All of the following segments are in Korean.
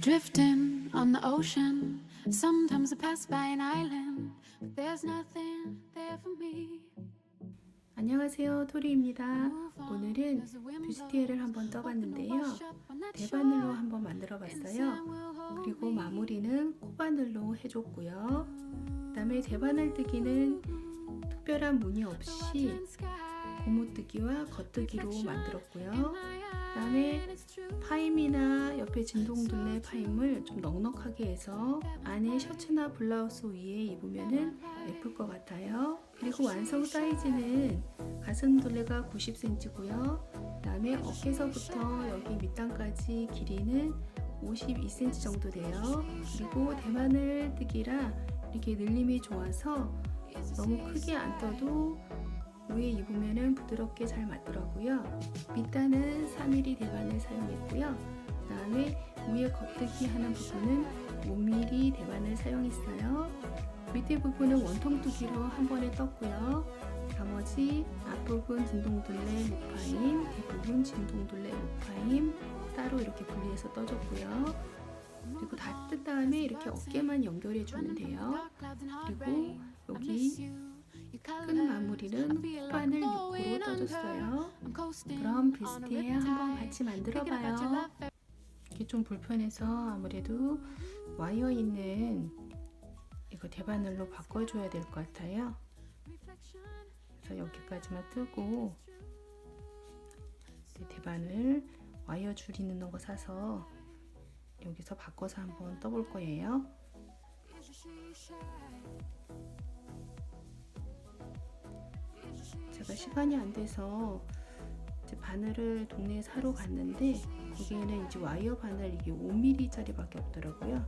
Drifting on the ocean. Sometimes I pass by an island, but there's nothing there for me. 안녕하세요 토리입니다. 오늘은 뷰스티에를 한번 떠봤는데요. 대바늘로 한번 만들어 봤어요. 그리고 마무리는 코바늘로 해줬고요. 그 다음에 대바늘 뜨기는 특별한 무늬 없이 고무뜨기와 겉뜨기로 만들었고요. 그 다음에 파임이나 옆에 진동둘레 파임을 좀 넉넉하게 해서 안에 셔츠나 블라우스 위에 입으면 예쁠 것 같아요. 그리고 완성 사이즈는 가슴 둘레가 90cm고요. 그 다음에 어깨서부터 여기 밑단까지 길이는 52cm 정도 돼요. 그리고 대마늘 뜨기라 이렇게 늘림이 좋아서 너무 크게 안 떠도 위에 입으면 부드럽게 잘 맞더라고요. 밑단은 3mm 대반을 사용했고요. 그 다음에 위에 겉뜨기 하는 부분은 5mm 대반을 사용했어요. 밑에 부분은 원통 두기로 한 번에 떴고요. 나머지 앞부분 진동둘레 목파임, 뒷부분 진동둘레 목파임 따로 이렇게 분리해서 떠줬고요. 그리고 다 뜬 다음에 이렇게 어깨만 연결해 주면 돼요. 그리고 여기 끈 마무리는 콧바늘 6호로 떠줬어요. 그럼 비스티에 한번 같이 만들어봐요. 이게 좀 불편해서 아무래도 와이어 있는 이거 대바늘로 바꿔줘야 될 것 같아요. 그래서 여기까지만 뜨고 대바늘 와이어 줄 있는 거 사서 여기서 바꿔서 한번 떠볼 거예요. 제가 시간이 안 돼서 바늘을 동네에 사러 갔는데 거기에는 이제 와이어 바늘 이게 5mm짜리밖에 없더라고요.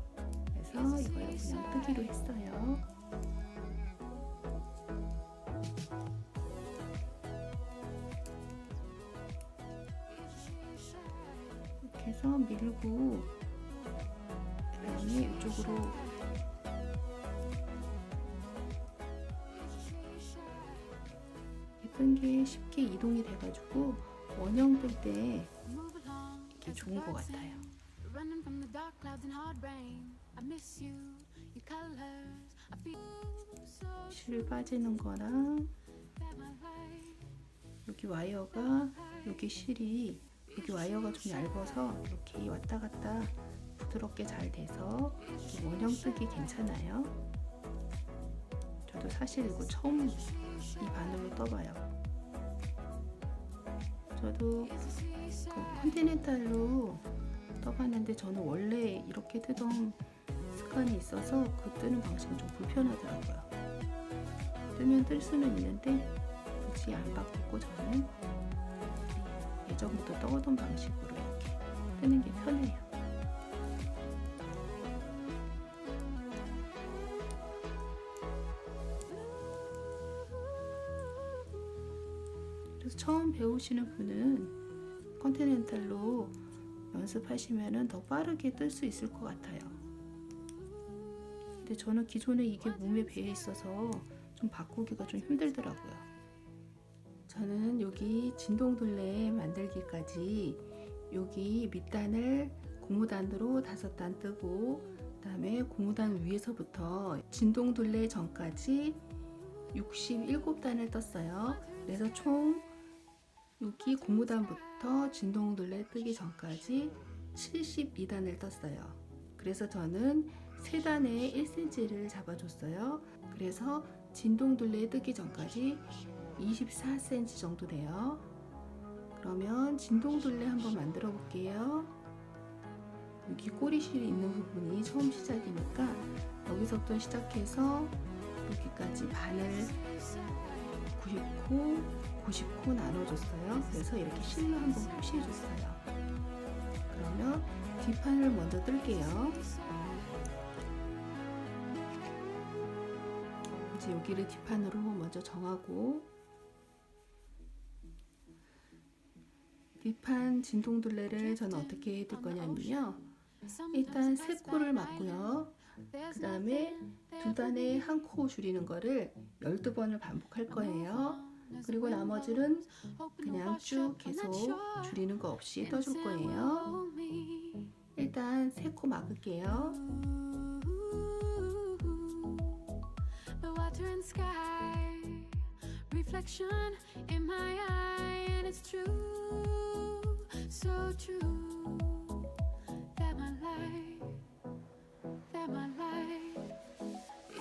그래서 이걸 그냥 뜨기로 했어요. 이렇게 해서 밀고 그다음에 이쪽으로 예쁜 게 쉽게 이동이 돼가지고 원형 뜰때 이게 좋은 것 같아요. 실 빠지는 거랑. 여기 와이어가 여기 실이 여기 와이어가 좀 얇아서 이렇게 왔다 갔다 부드럽게 잘 돼서 원형 뜨기 괜찮아요. 저도 사실 이거 처음 이 바늘로 떠봐요. 저도 그 컨티넨탈로 떠봤는데 저는 원래 이렇게 뜨던 습관이 있어서 그 뜨는 방식은 좀 불편하더라고요. 뜨면 뜰 수는 있는데 굳이 안 바꾸고 저는 예전부터 떠오던 방식으로 이렇게 뜨는 게 편해요. 처음 배우시는 분은 컨티넨탈로 연습하시면 더 빠르게 뜰 수 있을 것 같아요. 근데 저는 기존에 이게 몸에 배어 있어서 좀 바꾸기가 좀 힘들더라고요. 저는 여기 진동둘레 만들기까지 여기 밑단을 고무단으로 다섯 단 뜨고 그다음에 고무단 위에서부터 진동둘레 전까지 67단을 떴어요. 그래서 총 여기 고무단부터 진동둘레 뜨기 전까지 72단을 떴어요. 그래서 저는 3단에 1cm를 잡아줬어요. 그래서 진동둘레 뜨기 전까지 24cm 정도 돼요. 그러면 진동둘레 한번 만들어 볼게요. 여기 꼬리실이 있는 부분이 처음 시작이니까 여기서부터 시작해서 여기까지 반을 99, 99 나눠줬어요. 그래서 이렇게 실로 한번 표시해줬어요. 그러면 뒷판을 먼저 뜰게요. 이제 여기를 뒷판으로 먼저 정하고 뒷판 진동둘레를 저는 어떻게 해둘 거냐면요. 일단 세 코를 맞고요. 그 다음에 두 단에 한 코 줄이는 거를 12번을 반복할 거예요. 그리고 나머지는 그냥 쭉 계속 줄이는 거 없이 떠줄 거예요. 일단 세 코 막을게요. That my life,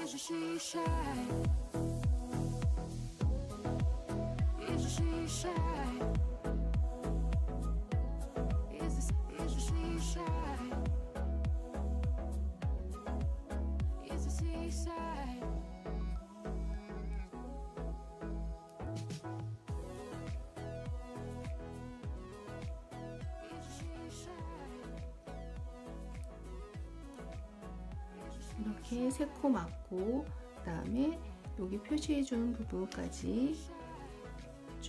is a 이렇게 세코 막고 그 다음에 여기 표시해 준 부분까지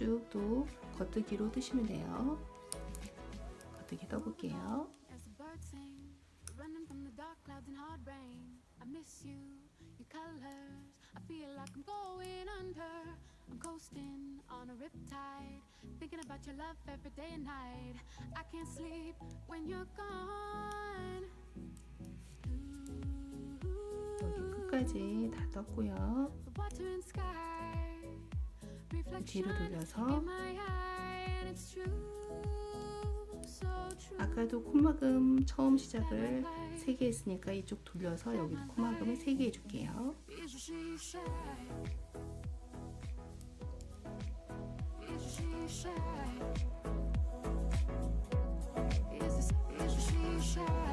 쭉 또 겉뜨기로 뜨시면 돼요. 겉뜨기 떠볼게요. I'm coasting on a riptide, thinking about your love every day and night. I can't sleep when you're gone. 여기 끝까지 다 떴고요. The water and sky, reflection 뒤로 돌려서. 아까도 콧막음 처음 시작을 세개 했으니까 이쪽 돌려서 여기 콧막음을 세개 해줄게요. Is this she shy?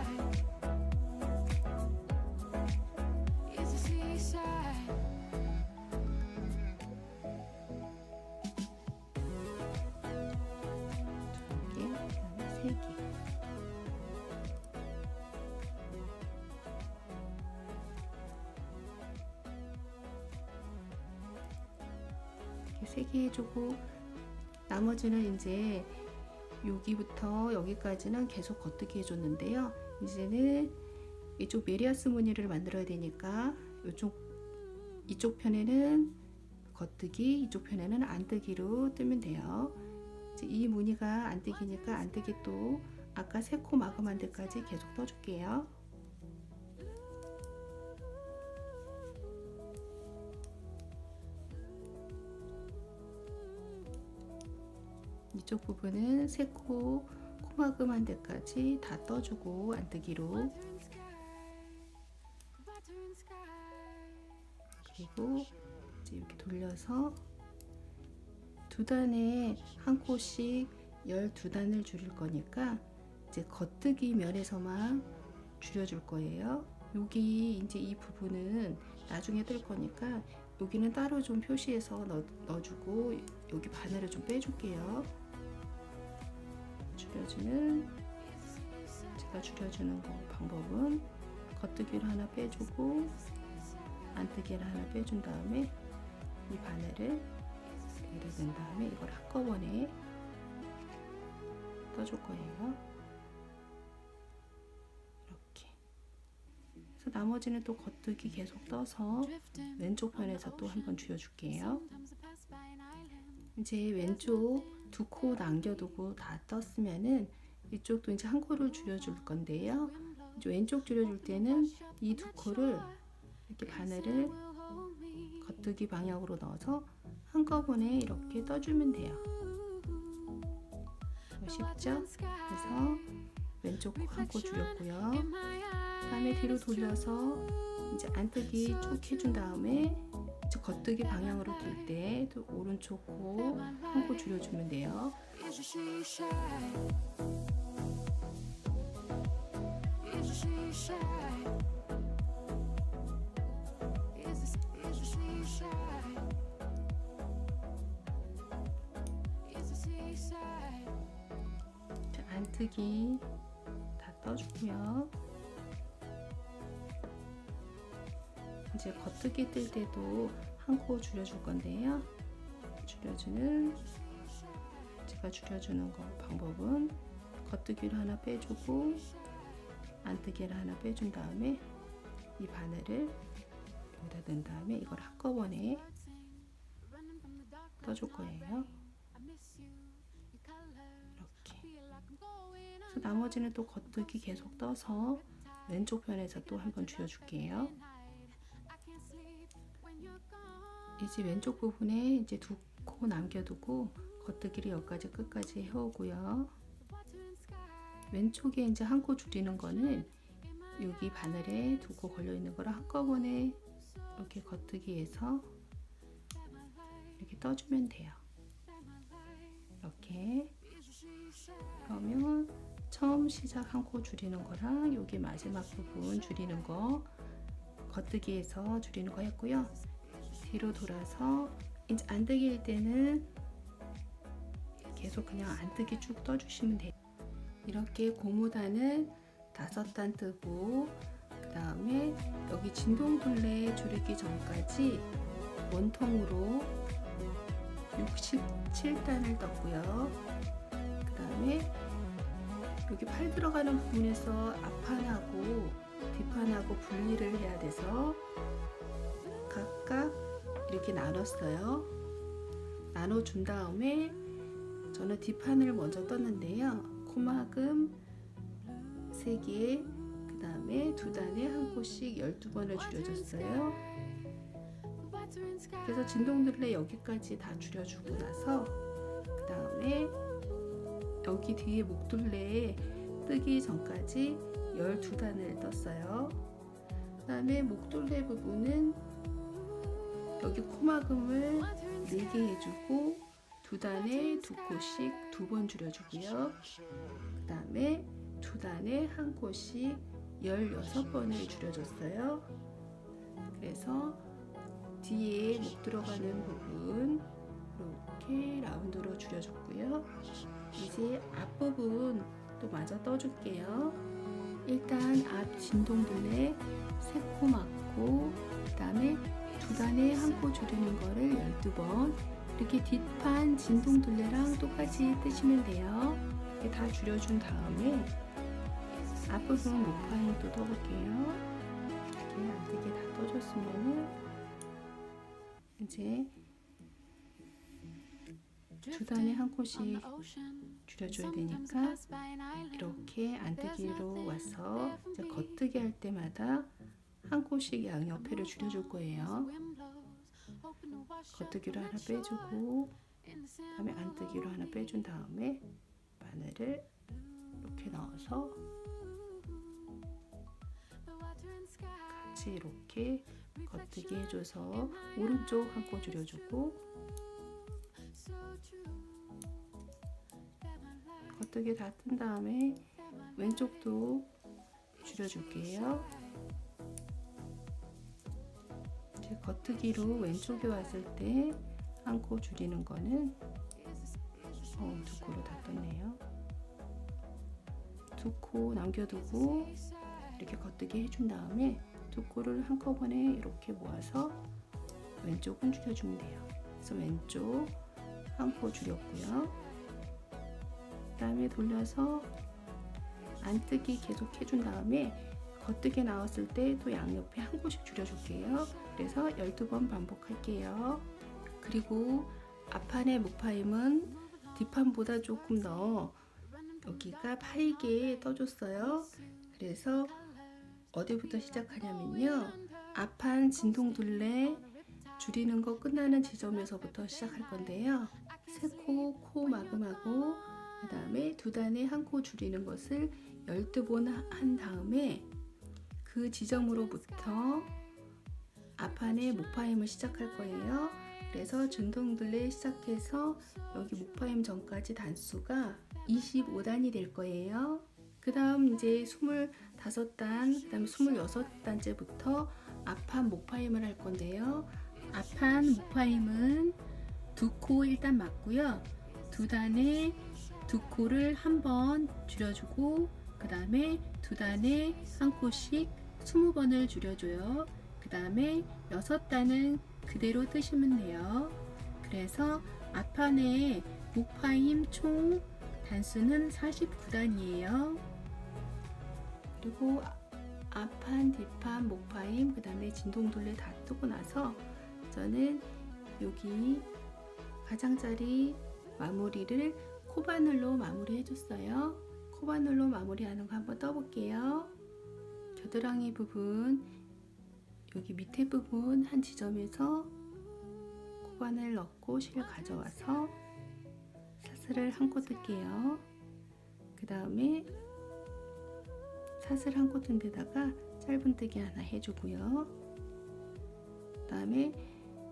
세개 해주고 나머지는 이제 여기부터 여기까지는 계속 겉뜨기 해줬는데요. 이제는 이쪽 메리아스 무늬를 만들어야 되니까 이쪽 이쪽 편에는 겉뜨기, 이쪽 편에는 안뜨기로 뜨면 돼요. 이 무늬가 안뜨기니까 안뜨기 또 아까 세코 마감한 데까지 계속 떠줄게요. 이쪽 부분은 세코 코마금한 데까지 다 떠주고 안뜨기로. 그리고 이제 이렇게 돌려서 두 단에 한 코씩 12단을 줄일 거니까 이제 겉뜨기 면에서만 줄여줄 거예요. 여기 이제 이 부분은 나중에 뜰 거니까 여기는 따로 좀 표시해서 넣, 넣어주고 여기 바늘을 좀 빼줄게요. 줄여주는 제가 줄여주는 거 방법은 겉뜨기를 하나 빼주고 안뜨기를 하나 빼준 다음에 이 바늘을 댄 다음에 이걸 한꺼번에 떠줄 거예요. 이렇게. 나머지는 또 겉뜨기 계속 떠서 왼쪽 편에서 또 한번 줄여줄게요. 이제 왼쪽 두 코 남겨두고 다 떴으면은 이쪽도 이제 한 코를 줄여줄 건데요. 이제 왼쪽 줄여줄 때는 이 두 코를 이렇게 바늘을. 겉뜨기 방향으로 넣어서 한꺼번에 이렇게 떠주면 돼요. 쉽죠? 그래서 왼쪽 코 한 코 줄였고요. Eye. 다음에 뒤로 돌려서 이제 안뜨기 쭉 해준 다음에 이제 겉뜨기 방향으로 들때또 오른쪽 코 한코 줄여주면 돼요. 안뜨기 다 떠주고요. 이제 겉뜨기 뜰 때도 한 코 줄여줄 건데요. 줄여주는 제가 줄여주는 거 방법은 겉뜨기를 하나 빼주고 안뜨기를 하나 빼준 다음에 이 바늘을 여기다 넣은 다음에 이걸 한꺼번에 떠줄 거예요. 이렇게. 그래서 나머지는 또 겉뜨기 계속 떠서 왼쪽 편에서 또 한번 줄여줄게요. 이제 왼쪽 부분에 이제 두 코 남겨두고 겉뜨기를 여기까지 끝까지 해오고요. 왼쪽에 이제 한 코 줄이는 거는 여기 바늘에 두 코 걸려 있는 거를 한꺼번에 이렇게 겉뜨기해서 이렇게 떠주면 돼요. 이렇게 그러면 처음 시작 한 코 줄이는 거랑 여기 마지막 부분 줄이는 거 겉뜨기에서 줄이는 거 했고요. 뒤로 돌아서 이제 안뜨기일 때는 계속 그냥 안뜨기 쭉 떠주시면 돼요. 이렇게 고무단은 다섯 단 뜨고 그 다음에 여기 진동둘레 줄이기 전까지 원통으로 67단을 떴고요. 그 다음에 여기 팔 들어가는 부분에서 앞판하고 뒷판하고 분리를 해야 돼서 각각 이렇게 나눴어요. 나눠준 다음에 저는 뒷판을 먼저 떴는데요. 코막음 3개, 그 다음에 두 단에 한 코씩 12번을 줄여줬어요. 그래서 진동들레 여기까지 다 줄여주고 나서 그 다음에 여기 뒤에 목둘레에 뜨기 전까지 12단을 떴어요. 그 다음에 목둘레 부분은 여기 코막음을 4개 해주고 두 단에 두 코씩 두 번 줄여주고요. 그 다음에 두 단에 한 코씩 16번을 줄여줬어요. 그래서 뒤에 목 들어가는 부분 이렇게 라운드로 줄여줬고요. 이제 앞부분 또 마저 떠줄게요. 일단 앞 진동분에 코 줄이는 거를 12번 이렇게 뒷판 진동둘레랑 똑같이 뜨시면 돼요. 이렇게 다 줄여준 다음에 앞부분 목파인 또 떠볼게요. 이렇게 안되게 다 떠줬으면은 이제 두 단에 한 코씩 줄여줘야 되니까 이렇게 안뜨기로 와서 겉뜨기 할 때마다 한 코씩 양옆에를 줄여줄 거예요. 겉뜨기로 하나 빼주고 다음에 안뜨기로 하나 빼준 다음에 바늘을 이렇게 넣어서 같이 이렇게 겉뜨기 해줘서 오른쪽 한코 줄여주고 겉뜨기 다 뜬 다음에 왼쪽도 줄여줄게요. 이제 겉뜨기로 왼쪽에 왔을 때 한 코 줄이는 거는 어, 두 코로 다 떴네요. 두 코 남겨두고 이렇게 겉뜨기 해준 다음에 두 코를 한꺼번에 이렇게 모아서 왼쪽은 줄여주면 돼요. 그래서 왼쪽 한 코 줄였고요. 그 다음에 돌려서 안뜨기 계속 해준 다음에 겉뜨기 나왔을 때 또 양옆에 한 코씩 줄여줄게요. 그래서 12번 반복할게요. 그리고 앞판의 목파임은 뒷판보다 조금 더 여기가 파이게 떠줬어요. 그래서 어디부터 시작하냐면요. 앞판 진동둘레 줄이는 거 끝나는 지점에서부터 시작할 건데요. 세 코, 코 마금하고 그 다음에 두 단에 한 코 줄이는 것을 12번 한 다음에 그 지점으로부터 앞판에 목파임을 시작할 거예요. 그래서 진동둘레 시작해서 여기 목파임 전까지 단수가 25단이 될 거예요. 그 다음 이제 25단, 그 다음에 26단째부터 앞판 목파임을 할 건데요. 앞판 목파임은 두코 일단 맞고요. 두 단에 두 코를 한 번 줄여주고 그 다음에 두 단에 한 코씩 20번을 줄여줘요. 그 다음에 여섯 단은 그대로 뜨시면 돼요. 그래서 앞판에 목파임 총 단수는 49단이에요. 그리고 앞판, 뒷판, 목파임, 그 다음에 진동둘레 다 뜨고 나서 저는 여기 가장자리 마무리를 코바늘로 마무리 해줬어요. 코바늘로 마무리하는 거 한번 떠볼게요. 겨드랑이 부분 여기 밑에 부분 한 지점에서 코바늘 넣고 실 가져와서 사슬을 한 코 뜰게요. 그 다음에 사슬 한 코 뜬 데다가 짧은뜨기 하나 해주고요. 그 다음에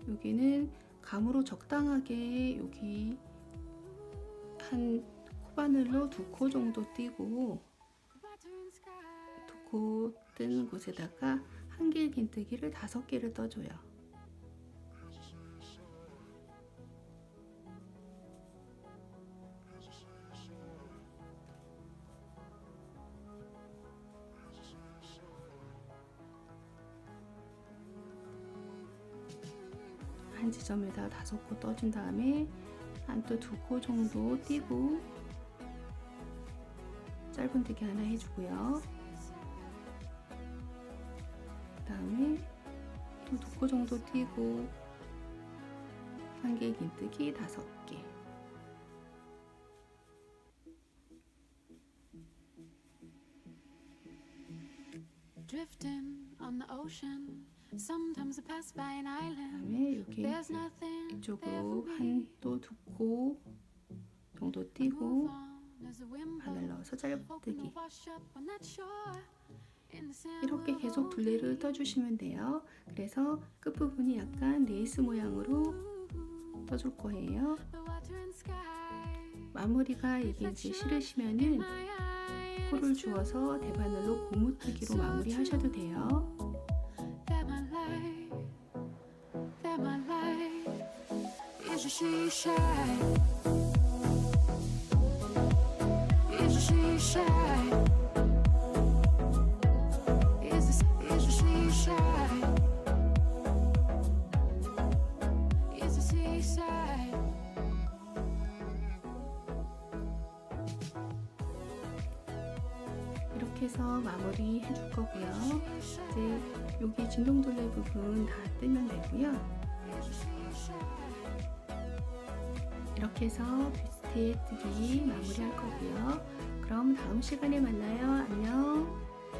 여기는 감으로 적당하게 여기 한 코바늘로 두 코 정도 띄고. 두코 뜨는 곳에다가 한길 긴뜨기를 다섯 개를 떠줘요. 한 지점에다 다섯 코 떠준 다음에 한 또 두 코 정도 띄고 짧은뜨기 하나 해주고요. 그다음에 또두코 정도 띄고 한개 긴뜨기 다섯 개. Drifting on the ocean. Sometimes I pass by an island. There's nothing 이쪽으로 for me. 한또두 코 정도 wind 바늘. 넣어서 Hoping 짧뜨기. 이렇게 계속 둘레를. 떠주시면 돼요. 그래서 끝부분이 약간 레이스 모양으로 떠줄 거예요. 마무리가 이게 이제 싫으시면은 코를 주어서 대바늘로 고무뜨기로 마무리하셔도 돼요. is she shy. 마무리 해줄 거고요. 이제 여기 진동둘레 부분 다 뜨면 되고요. 이렇게 해서 뷰스트에 뜨기 마무리할 거고요. 그럼 다음 시간에 만나요. 안녕.